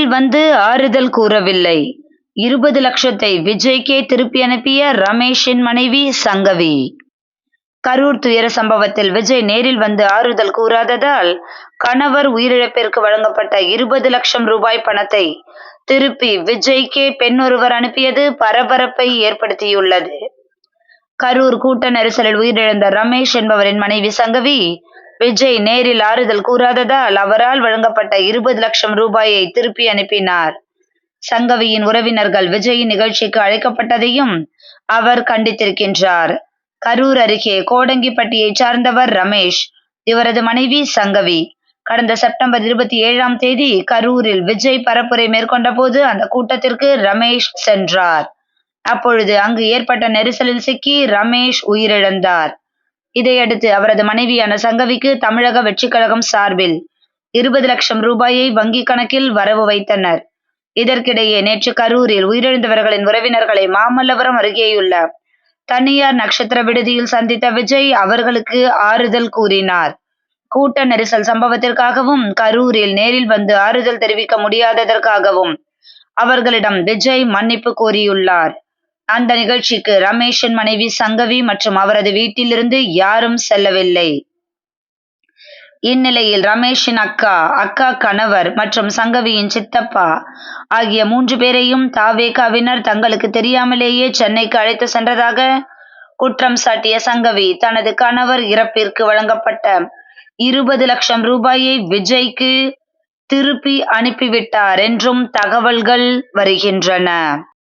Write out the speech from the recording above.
நேரில் வந்து ஆறுதல் கூறவில்லை. இருபது லட்சத்தை விஜய்க்கே திருப்பி அனுப்பிய ரமேஷின் மனைவி சங்கவி. கரூர் துயர சம்பவத்தில் விஜய் நேரில் வந்து ஆறுதல் கூறாததால் கணவர் உயிரிழப்பிற்கு வழங்கப்பட்ட இருபது லட்சம் ரூபாய் பணத்தை திருப்பி விஜய்க்கே பெண்ணொருவர் அனுப்பியது பரபரப்பை ஏற்படுத்தியுள்ளது. கரூர் கூட்ட நெரிசலில் உயிரிழந்த ரமேஷ் என்பவரின் மனைவி சங்கவி விஜய் நேரில் ஆறுதல் கூறாததால் அவரால் வழங்கப்பட்ட இருபது லட்சம் ரூபாயை திருப்பி அனுப்பினார். சங்கவியின் உறவினர்கள் விஜயின் நிகழ்ச்சிக்கு அழைக்கப்பட்டதையும் அவர் கண்டித்திருக்கின்றார். கரூர் அருகே கோடங்கிப்பட்டியை சார்ந்தவர் ரமேஷ் இவரது மனைவி சங்கவி. கடந்த செப்டம்பர் இருபத்தி ஏழாம் தேதி கரூரில் விஜய் பரப்புரை மேற்கொண்ட போது அந்த கூட்டத்திற்கு ரமேஷ் சென்றார். அப்பொழுது அங்கு ஏற்பட்ட நெரிசலில் சிக்கி ரமேஷ் உயிரிழந்தார். இதையடுத்து அவரது மனைவியான சங்கவிக்கு தமிழக வெற்றிக் கழகம் சார்பில் இருபது லட்சம் ரூபாயை வங்கி கணக்கில் வரவு வைத்தனர். இதற்கிடையே நேற்று கரூரில் உயிரிழந்தவர்களின் உறவினர்களை மாமல்லபுரம் அருகேயுள்ள தனியார் நட்சத்திர விடுதியில் சந்தித்த விஜய் அவர்களுக்கு ஆறுதல் கூறினார். கூட்ட நெரிசல் சம்பவத்திற்காகவும் கரூரில் நேரில் வந்து ஆறுதல் தெரிவிக்க முடியாததற்காகவும் அவர்களிடம் விஜய் மன்னிப்பு கோரியுள்ளார். அந்த நிகழ்ச்சிக்கு ரமேஷின் மனைவி சங்கவி மற்றும் அவரது வீட்டிலிருந்து யாரும் செல்லவில்லை. இந்நிலையில் ரமேஷின் அக்கா அக்கா கணவர் மற்றும் சங்கவியின் சித்தப்பா ஆகிய மூன்று பேரையும் தாவேகாவினர் தங்களுக்கு தெரியாமலேயே சென்னைக்கு அழைத்து சென்றதாக குற்றம் சாட்டிய சங்கவி தனது கணவர் இறப்பிற்கு வழங்கப்பட்ட இருபது லட்சம் ரூபாயை விஜய்க்கு திருப்பி அனுப்பிவிட்டார் என்றும் தகவல்கள் வருகின்றன.